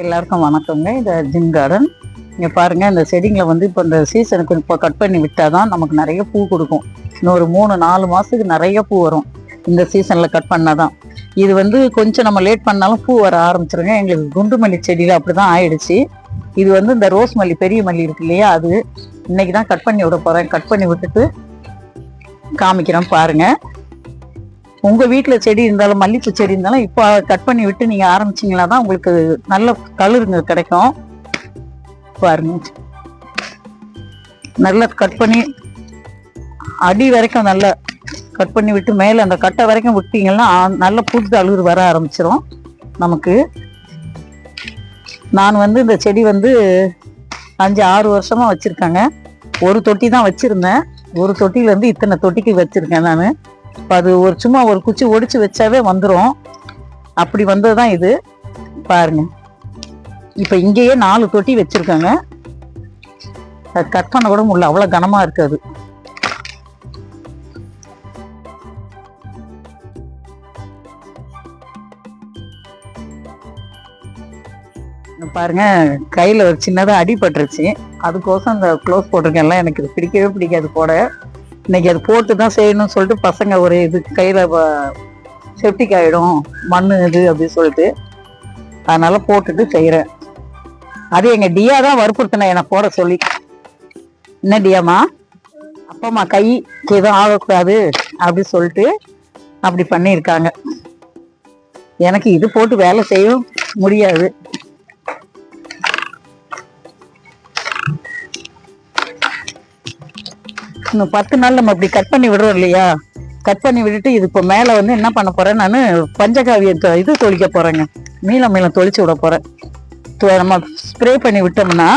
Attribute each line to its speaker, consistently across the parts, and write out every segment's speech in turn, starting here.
Speaker 1: எல்லாருக்கும் வணக்கங்க. இது ஜிம் கார்டன். இங்கே பாருங்கள் இந்த செடிங்களை வந்து இப்போ இந்த சீசனுக்கு இப்போ கட் பண்ணி விட்டால் தான் நமக்கு நிறைய பூ கொடுக்கும். இன்னும் ஒரு மூணு நாலு மாதத்துக்கு நிறைய பூ வரும். இந்த சீசனில் கட் பண்ணால் தான் இது வந்து கொஞ்சம் நம்ம லேட் பண்ணாலும் பூ வர ஆரம்பிச்சிருங்க. எங்களுக்கு குண்டு மல்லி செடியில் அப்படி தான் ஆயிடுச்சு. இது வந்து இந்த ரோஸ் மல்லி பெரிய மல்லி இருக்கு இல்லையா அது இன்னைக்கு தான் கட் பண்ணி விட போகிறேன் கட் பண்ணி விட்டுட்டு காமிக்கிறேன் பாருங்கள் உங்க வீட்ல செடி இருந்தாலும் மல்லிப்பூ செடி இருந்தாலும் இப்போ கட் பண்ணி விட்டு நீங்க ஆரம்பிச்சீங்களா தான் உங்களுக்கு நல்ல கலருங்க கிடைக்கும். பாருங்க. நல்லா கட் பண்ணி அடி வரைக்கும் நல்லா கட் பண்ணி விட்டு மேலே அந்த கட்டை வரைக்கும் விட்டீங்கன்னா நல்ல புது அழுகு வர ஆரம்பிச்சிரும் நமக்கு. நான் வந்து இந்த செடி வந்து அஞ்சு ஆறு வருஷமா வச்சிருக்கேங்க. ஒரு தொட்டி தான் வச்சிருந்தேன். ஒரு தொட்டில இருந்து இத்தனை தொட்டிக்கு வச்சிருக்கேன் நான். இப்ப அது ஒரு சும்மா ஒரு குச்சி ஒடிச்சு வச்சாவே வந்துடும் அப்படி வந்தது தான் இது. பாருங்க. இப்போ இங்கேயே நாலு தொட்டி வச்சிருக்காங்க. அது கட் பண்ண கூட முடியல. அவ்வளோ கனமா இருக்கு அது. பாருங்க. கையில் ஒரு சின்னதா அடிபட்டுருச்சு அதுக்கோசம் இந்த க்ளோஸ் போட்டிருக்கேன்ல. எனக்கு இது பிடிக்கவே பிடிக்காது போட. இன்னைக்கு அது போட்டு தான் செய்யணும்னு சொல்லிட்டு பசங்க ஒரு இது கையில் செப்டிக் ஆகிடும் மண்ணு இது அப்படின்னு சொல்லிட்டு. அதனால போட்டுட்டு செய்கிறேன் அது எங்கள் டியா தான் வற்புறுத்தினேன் என்னை போட சொல்லி. என்ன டியாமா அப்பாம்மா கைக்கு எதுவும் ஆகக்கூடாது அப்படி சொல்லிட்டு அப்படி பண்ணியிருக்காங்க. எனக்கு இது போட்டு வேலை செய்யவும் முடியாது. இன்னும் பத்து நாள் நம்ம இப்படி கட் பண்ணி விடுறோம் இல்லையா? கட் பண்ணி விட்டுட்டு இது இப்போ மேலே வந்து என்ன பண்ண போறேன்? நான் பஞ்சகாவிய இது தொளிக்க போறேங்க. மீளம் மீளம் தொளிச்சு விட போறேன். நம்ம ஸ்ப்ரே பண்ணி விட்டோம்னா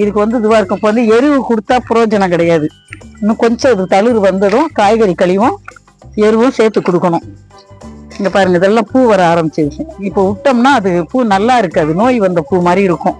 Speaker 1: இதுக்கு வந்து இதுவாக இருக்கும். இப்போ வந்து எருவு கொடுத்தா புரோஜனம் கிடையாது. இன்னும் கொஞ்சம் இது தளிர் வந்ததும் காய்கறி கழிவும் எருவும் சேர்த்து கொடுக்கணும். இங்கே பாருங்க இதெல்லாம் பூ வர ஆரம்பிச்சிருச்சு. இப்போ விட்டோம்னா அது பூ நல்லா இருக்காது. நோய் வந்த பூ மாதிரி இருக்கும்.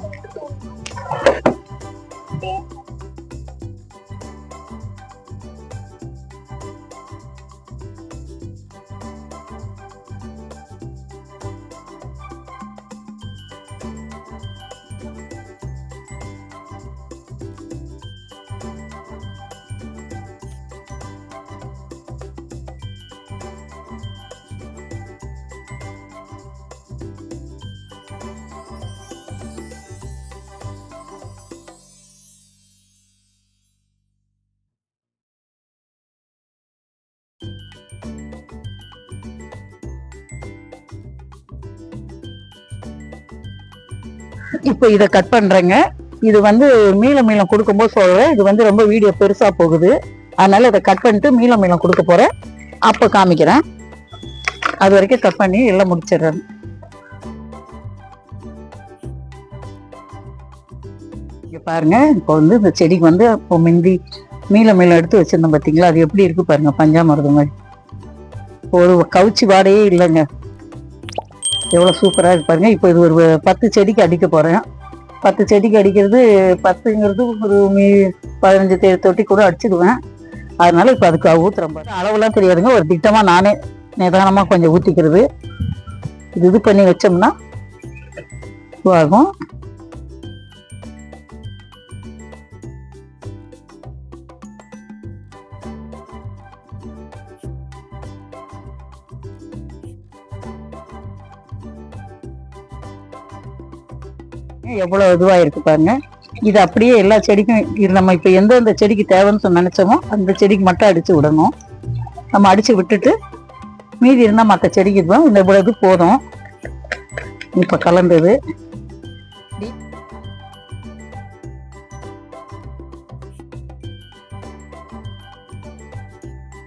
Speaker 1: இப்போ இதை கட் பண்றேங்க. இது வந்து மீளம் மீளம் கொடுக்கும்போது சொல்கிறேன் இது வந்து ரொம்ப வீடியோ பெருசா போகுது. அதனால இதை கட் பண்ணிட்டு மீளம் மீளம் கொடுக்க போறேன். அப்போ காமிக்கிறேன். அது வரைக்கும் கட் பண்ணி எல்லாம் முடிச்சிடுறேன். இங்கே பாருங்க. இப்போ வந்து இந்த செடிக்கு வந்து இப்போ மிந்தி மீளம் மீளம் எடுத்து வச்சுருந்தோம் பாத்தீங்களா? அது எப்படி இருக்கு பாருங்க. பஞ்சாமிரதம் மாதிரி. ஒரு கவுச்சி வாடையே இல்லைங்க. எவ்வளோ சூப்பராக இருப்பாருங்க பாருங்க. இப்போ இது ஒரு பத்து செடிக்கு அடிக்க போகிறேன் பத்து செடிக்கு அடிக்கிறது பத்துங்கிறது ஒரு மீ பதினஞ்சு தே தொட்டி கூட அடிச்சிடுவேன். அதனால இப்போ அதுக்கு ஊத்துறேன் பாருங்க. அளவுலாம் தெரியாதுங்க. ஒரு திட்டமாக நானே நிதானமாக கொஞ்சம் ஊற்றிக்கிறது இது இது பண்ணி வச்சோம்னா இதுவாகும் எவ்வளவு இதுவாக இருக்கு பாருங்க. இது அப்படியே எல்லா செடிக்கும் இது நம்ம இப்போ எந்தெந்த செடிக்கு தேவைன்னு சொல்லி அந்த செடிக்கு மட்டும் அடிச்சு விடணும். நம்ம அடிச்சு விட்டுட்டு மீதி இருந்தால் மற்ற செடிக்கு இதுவும் இந்த இவ்வளவு இது போதும். இப்போ கலந்தது.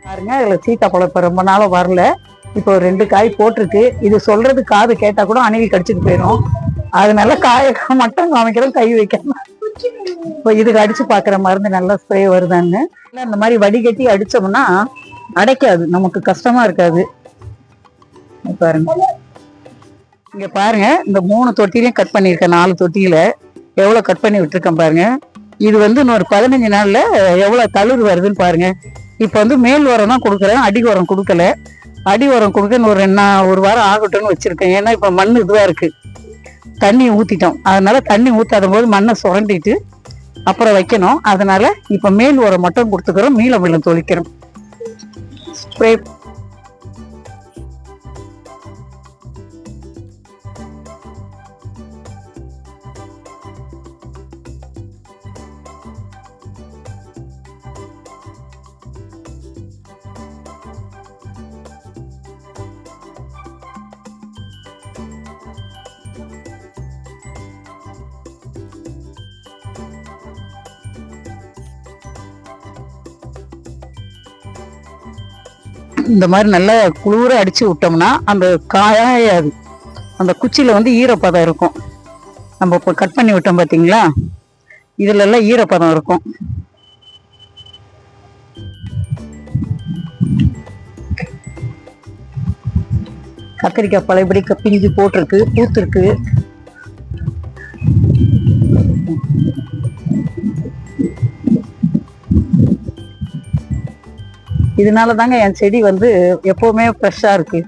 Speaker 1: பாருங்க இதில் சீத்தாப்பழம் இப்போ ரொம்ப நாளாக வரல. இப்போ ரெண்டு காய் போட்டிருக்கு. இது சொல்றது காது கேட்டால் கூட அணிவி கடிச்சிட்டு போயிடும் அதனால காய மட்டும் காமிக்கிறோம் கை வைக்காம. இப்போ இதுக்கு அடிச்சு பாக்குற மருந்து நல்லா ஸ்ப்ரே வருதான்னு. இந்த மாதிரி வடிகட்டி அடிச்சோம்னா அடைக்காது நமக்கு கஷ்டமா இருக்காது. பாருங்க. இங்க பாருங்க இந்த மூணு தொட்டிலையும் கட் பண்ணியிருக்கேன் நாலு தொட்டியில. எவ்வளவு கட் பண்ணி விட்டுருக்கேன் பாருங்க. இது வந்து இன்னொரு பதினஞ்சு நாள்ல எவ்வளவு தளிர் வருதுன்னு பாருங்க. இப்போ வந்து மேல் உரம் தான் கொடுக்குறேன் அடி உரம் கொடுக்கல. அடி உரம் கொடுக்க ஒரு ரெண்டு நா- ஒரு வாரம் ஆகட்டும்னு வச்சிருக்கேன். ஏன்னா இப்ப மண் இதுவா இருக்கு. தண்ணியை ஊற்றிட்டோம் அதனால தண்ணி ஊற்றாத போது மண்ணை சுரண்டிட்டு அப்புறம் வைக்கணும். அதனால இப்போ மேல் உரம் மட்டும் கொடுத்துக்கிறோம். மீளம் மீளம் தொளிக்கிறோம். ஸ்ப்ரே இந்த மாதிரி நல்லா குளிர அடித்து விட்டோம்னா அந்த காயாது அந்த குச்சியில் வந்து ஈரப்பதம் இருக்கும். நம்ம இப்போ கட் பண்ணி விட்டோம் பார்த்தீங்களா இதுலெல்லாம் ஈரப்பதம் இருக்கும். கத்திரிக்காய் பழையபடி க- பிஞ்சு போட்டிருக்கு பூத்துருக்கு. இதனால தாங்க என் செடி வந்து எப்பவுமே ஃப்ரெஷ்ஷாக இருக்கு.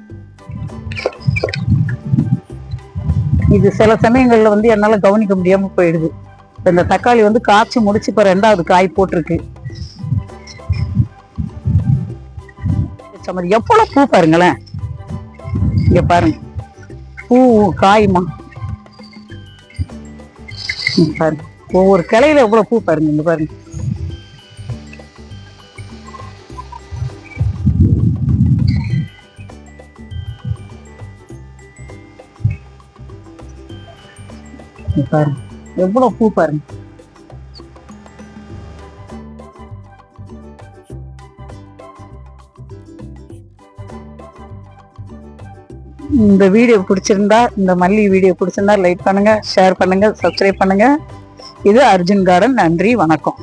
Speaker 1: இது சில சமயங்களில் வந்து என்னால் கவனிக்க முடியாமல் போயிடுது. இந்த தக்காளி வந்து காய்ச்சி முடிச்சு இப்போ ரெண்டாவது காய் போட்டிருக்கு. சம்மதி எவ்வளோ பூ பாருங்களேன். இங்கே பாருங்க. பூ காயுமா. பாருங்க. ஒவ்வொரு கிளையில எவ்வளோ பூ பாருங்க இங்கே பாருங்க. பாருங்க. எவ்வளவு பூ பாருங்க. இந்த வீடியோ பிடிச்சிருந்தா இந்த மல்லி வீடியோ பிடிச்சிருந்தா லைக் பண்ணுங்க ஷேர் பண்ணுங்க சப்ஸ்கிரைப் பண்ணுங்க. இது அர்ஜுன் கார்டன் நன்றி வணக்கம்.